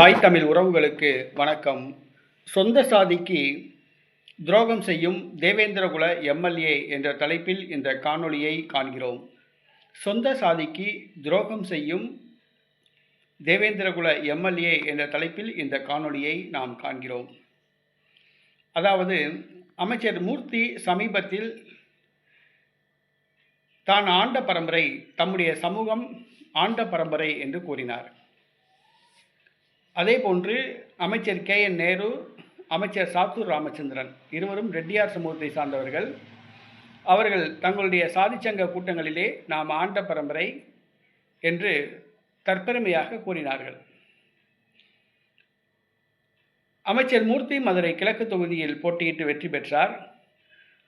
தாய் தமிழ் உறவுகளுக்கு வணக்கம். சொந்த சாதிக்கு துரோகம் செய்யும் தேவேந்திரகுல எம்எல்ஏ என்ற தலைப்பில் இந்த காணொளியை காண்கிறோம். சொந்த சாதிக்கு துரோகம் செய்யும் தேவேந்திரகுல எம்எல்ஏ என்ற தலைப்பில் இந்த காணொளியை நாம் காண்கிறோம். அதாவது அமைச்சர் மூர்த்தி சமீபத்தில் தான் ஆண்ட பரம்பரை தம்முடைய சமூகம் ஆண்ட பரம்பரை என்று கூறினார். அதே போன்று அமைச்சர் கே என் நேரு அமைச்சர் சாத்தூர் ராமச்சந்திரன் இருவரும் ரெட்டியார் சமூகத்தை சார்ந்தவர்கள். அவர்கள் தங்களுடைய சாதிச்சங்க கூட்டங்களிலே நாம் ஆண்ட பரம்பரை என்று தற்பெருமையாக கூறினார்கள். அமைச்சர் மூர்த்தி மதுரை கிழக்கு தொகுதியில் போட்டியிட்டு வெற்றி பெற்றார்.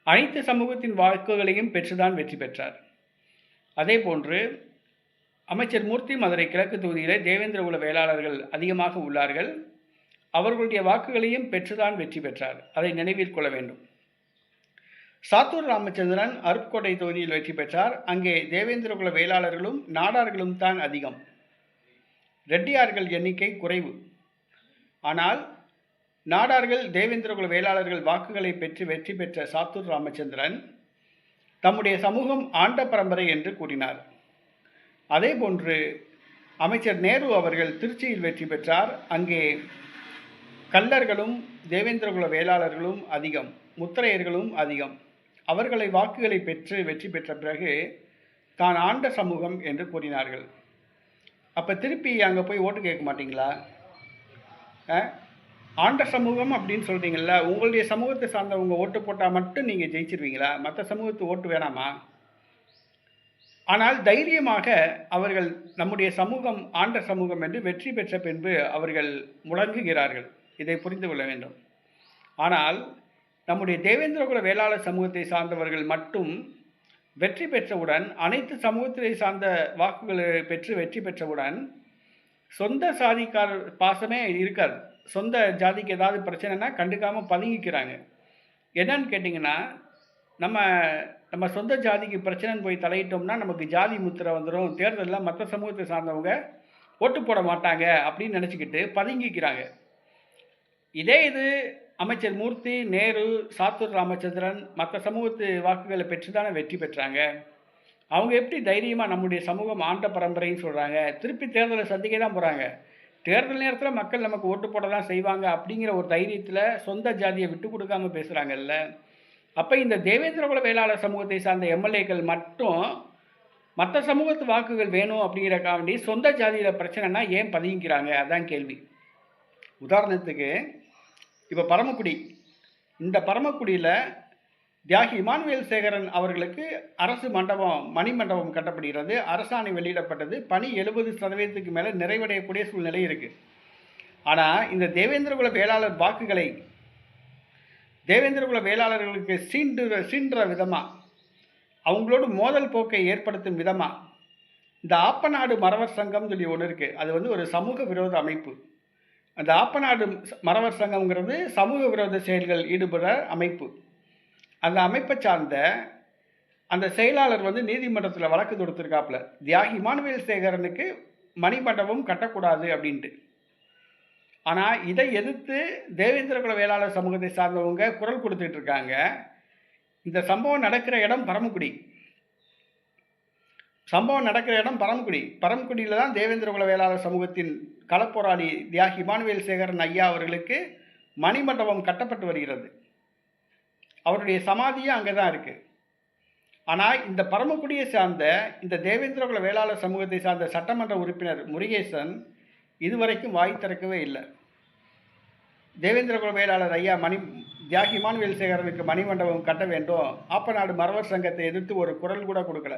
அனைத்து சமூகத்தின் வாக்குகளையும் பெற்றுதான் வெற்றி பெற்றார். அதே போன்று அமைச்சர் மூர்த்தி மதுரை கிழக்கு தொகுதியிலே தேவேந்திரகுல வேளாளர்கள் அதிகமாக உள்ளார்கள். அவர்களுடைய வாக்குகளையும் பெற்றுதான் வெற்றி பெற்றார். அதை நினைவில் கொள்ள வேண்டும். சாத்தூர் ராமச்சந்திரன் அருப்புக்கோட்டை தொகுதியில் வெற்றி பெற்றார். அங்கே தேவேந்திரகுல வேளாளர்களும் நாடார்களும் தான் அதிகம். ரெட்டியார்கள் எண்ணிக்கை குறைவு. ஆனால் நாடார்கள் தேவேந்திரகுல வேளாளர்கள் வாக்குகளை பெற்று வெற்றி பெற்ற சாத்தூர் ராமச்சந்திரன் தம்முடைய சமூகம் ஆண்ட பரம்பரை என்று கூறினார். அதே போன்று அமைச்சர் நேரு அவர்கள் திருச்சியில் வெற்றி பெற்றார். அங்கே கல்லர்களும் தேவேந்திரகுல வேளாளர்களும் அதிகம் முத்திரையர்களும் அதிகம். அவர்களை வாக்குகளை பெற்று வெற்றி பெற்ற பிறகு தான் ஆண்ட சமூகம் என்று கூறினார்கள். அப்போ திருப்பி அங்கே போய் ஓட்டு கேட்க மாட்டிங்களா? ஆண்ட சமூகம் அப்படின்னு சொல்கிறீங்களா உங்களுடைய சமூகத்தை சார்ந்தவங்க ஓட்டு போட்டால் மட்டும் நீங்கள் ஜெயிச்சிருவீங்களா? மற்ற சமூகத்து ஓட்டு வேணாமா? ஆனால் தைரியமாக அவர்கள் நம்முடைய சமூகம் ஆண்ட சமூகம் என்று வெற்றி பெற்ற பின்பு அவர்கள் முழங்குகிறார்கள். இதை புரிந்து கொள்ள வேண்டும். ஆனால் நம்முடைய தேவேந்திரகுல வேளாளர் சமூகத்தை சார்ந்தவர்கள் மட்டும் வெற்றி பெற்றவுடன் அனைத்து சமூகத்தை சார்ந்த வாக்குகளை பெற்று வெற்றி பெற்றவுடன் சொந்த சாதிக்கார பாசமே இருக்காது. சொந்த ஜாதிக்கு ஏதாவது பிரச்சனைனா கண்டுக்காமல் பதுங்கிக்கிறாங்க. என்னன்னு கேட்டிங்கன்னா நம்ம நம்ம சொந்த ஜாதிக்கு பிரச்சனைன்னு போய் தலையிட்டோம்னா நமக்கு ஜாதி முத்திரை வந்துடும் தேர்தலில் மற்ற சமூகத்தை சார்ந்தவங்க ஓட்டு போட மாட்டாங்க அப்படின்னு நினச்சிக்கிட்டு பதுங்கிக்கிறாங்க. இதே இது அமைச்சர் மூர்த்தி நேரு சாத்தூர் ராமச்சந்திரன் மற்ற சமூகத்து வாக்குகளை பெற்று தானே வெற்றி பெற்றாங்க. அவங்க எப்படி தைரியமாக நம்முடைய சமூகம் ஆண்ட பரம்பரைன்னு சொல்கிறாங்க திருப்பி தேர்தலை சந்திக்க தான் போகிறாங்க தேர்தல் நேரத்தில் மக்கள் நமக்கு ஓட்டு போட தான் செய்வாங்க அப்படிங்கிற ஒரு தைரியத்தில் சொந்த ஜாதியை விட்டு கொடுக்காம பேசுகிறாங்கல்ல அப்போ இந்த தேவேந்திரகுல வேளாளர் சமூகத்தை சார்ந்த எம்எல்ஏக்கள் மட்டும் மற்ற சமூகத்து வாக்குகள் வேணும் அப்படிங்கிறக்காண்டி சொந்த ஜாதியில் பிரச்சனைனா ஏன் பதுங்கிக்கிறாங்க? அதான் கேள்வி. உதாரணத்துக்கு இப்போ பரமக்குடி. இந்த பரமக்குடியில் தியாகி இமானுவேல் சேகரன் அவர்களுக்கு அரசு மண்டபம் மணி மண்டபம் கட்டப்படுகிறது. அரசாணை வெளியிடப்பட்டது. பணி எழுபது சதவீதத்துக்கு மேலே நிறைவடையக்கூடிய சூழ்நிலை இருக்குது ஆனால் இந்த தேவேந்திரகுல வேளாளர் வாக்குகளை தேவேந்திரகுல வேளாளர்களுக்கு சீண்டு சீன்ற விதமாக அவங்களோட மோதல் போக்கை ஏற்படுத்தும் விதமாக இந்த ஆப்பநாடு மறவர் சங்கம் சொல்லி ஒன்று இருக்குது அது வந்து ஒரு சமூக விரோத அமைப்பு. அந்த ஆப்பநாடு மறவர் சங்கம்ங்கிறது சமூக விரோத செயல்கள் ஈடுபட அமைப்பு. அந்த அமைப்பை சார்ந்த அந்த செயலாளர் வந்து நீதிமன்றத்தில் வழக்கு தொடுத்திருக்காப்புல. தியாகி இமானுவேல் சேகரனுக்கு மணிமண்டபம் கட்டக்கூடாது அப்படின்ட்டு. ஆனால் இதை எதிர்த்து தேவேந்திரகுல வேளாளர் சமூகத்தை சார்ந்தவங்க குரல் கொடுத்துட்டு இருக்காங்க. இந்த சம்பவம் நடக்கிற இடம் பரமக்குடி. சம்பவம் நடக்கிற இடம் பரமக்குடி. பரமக்குடியில் தான் தேவேந்திரகுல வேளாளர் சமூகத்தின் களப்போராளி தியாகி இமானுவேல் சேகரன் ஐயா அவர்களுக்கு மணிமண்டபம் கட்டப்பட்டு வருகிறது. அவருடைய சமாதியும் அங்கே தான் இருக்குது ஆனால் இந்த பரமக்குடியை சார்ந்த இந்த தேவேந்திரகுல வேளாளர் சமூகத்தை சார்ந்த சட்டமன்ற உறுப்பினர் முருகேசன் இதுவரைக்கும் வாய் திறக்கவே இல்லை. தேவேந்திரகுல வேளாளர் ஐயா மணி தியாகி இமானுவேல் சேகரனுக்கு மணிமண்டபம் கட்ட வேண்டும். ஆப்பநாடு மறவர் சங்கத்தை எதிர்த்து ஒரு குரல் கூட கொடுக்கல.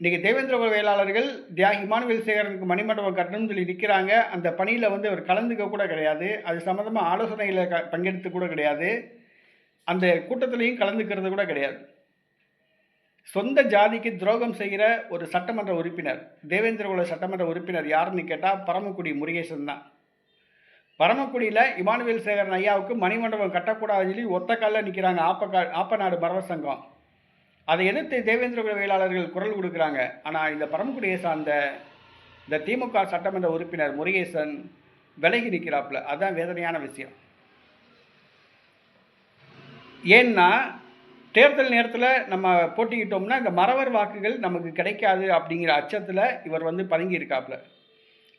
இன்றைக்கி தேவேந்திரகுல வேளாளர்கள் தியாகி இமானுவேல் சேகரனுக்கு மணிமண்டபம் கட்டணும்னு சொல்லி நிற்கிறாங்க அந்த பணியில் வந்து அவர் கலந்துக்க கூட கிடையாது. அது சம்மந்தமாக ஆலோசனையில் க பங்கெடுத்து கூட கிடையாது. அந்த கூட்டத்திலையும் கலந்துக்கிறது கூட கிடையாது. சொந்த ஜாதிக்கு துரோகம் செய்கிற ஒரு சட்டமன்ற உறுப்பினர் தேவேந்திரகுல சட்டமன்ற உறுப்பினர் யாருன்னு கேட்டால் பரமக்குடி முருகேசன் தான். பரமக்குடியில் இமானுவேல் சேகரன் ஐயாவுக்கு மணிமண்டபம் கட்டக்கூடாதுன்னு சொல்லி ஒத்த காலில் நிற்கிறாங்க ஆப்பக்கா ஆப்பநாடு மரவர் சங்கம். அதை எதிர்த்து தேவேந்திரகுல வேளாளர்கள் குரல் கொடுக்குறாங்க. ஆனால் இந்த பரமக்குடியை சார்ந்த இந்த திமுக சட்டமன்ற உறுப்பினர் முருகேசன் விலகி நிற்கிறாப்புல அதான் வேதனையான விஷயம். ஏன்னா தேர்தல் நேரத்தில் நம்ம போட்டிக்கிட்டோம்னா இந்த மறவர் வாக்குகள் நமக்கு கிடைக்காது அப்படிங்கிற அச்சத்தில் இவர் வந்து பதுங்கியிருக்காப்புல.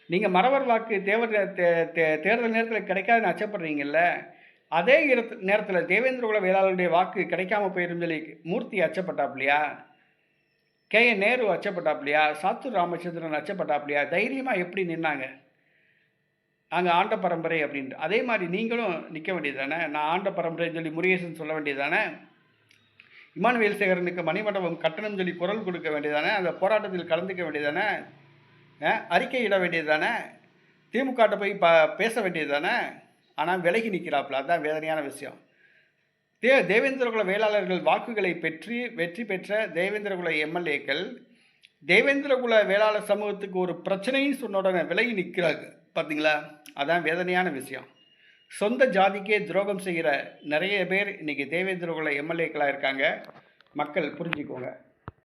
நீங்கள் மறவர் வாக்கு தேவர் தே- தே- தேர்தல் நேரத்தில் கிடைக்காதுன்னு அச்சப்படுறீங்கல்ல அதே இடத்து நேரத்தில் தேவேந்திர குல வேளாளருடைய வாக்கு கிடைக்காம போயிரும் சொல்லி மூர்த்தி அச்சப்பட்டாப்லையா கே. என். நேரு அச்சப்பட்டாப்லையா சாத்துர் ராமச்சந்திரன் அச்சப்பட்டாப்லையா தைரியமாக எப்படி நின்னாங்க? நாங்கள் ஆண்ட பரம்பரை அப்படின்ட்டு. அதே மாதிரி நீங்களும் நிற்க வேண்டியது தானே நான் ஆண்ட பரம்பரைன்னு சொல்லி முருகேசன் சொல்ல வேண்டியது தானே இமானுவேல் சேகரனுக்கு மணிமண்டபம் கட்டணம் சொல்லி குரல் கொடுக்க வேண்டியதானே? அந்த போராட்டத்தில் கலந்துக்க வேண்டியதானே? அறிக்கையிட வேண்டியது தானே திமுகட்ட போய் ப பேச வேண்டியது தானே ஆனால் விலகி நிற்கிறாப்புல அதுதான் வேதனையான விஷயம். தே தேவேந்திரகுல வேளாளர்கள் வாக்குகளை பெற்று வெற்றி பெற்ற தேவேந்திரகுல எம்எல்ஏக்கள் தேவேந்திரகுல வேளாளர் சமூகத்துக்கு ஒரு பிரச்சனையும் சொன்ன உடனே விலகி நிற்கிறாங்க பார்த்தீங்களா அதான் வேதனையான விஷயம். சொந்த ஜாதிக்கே துரோகம் செய்கிற நிறைய பேர் இன்னைக்கு தேவேந்திரகுல எம்எல்ஏக்களாக இருக்காங்க. மக்கள் புரிஞ்சுக்கோங்க.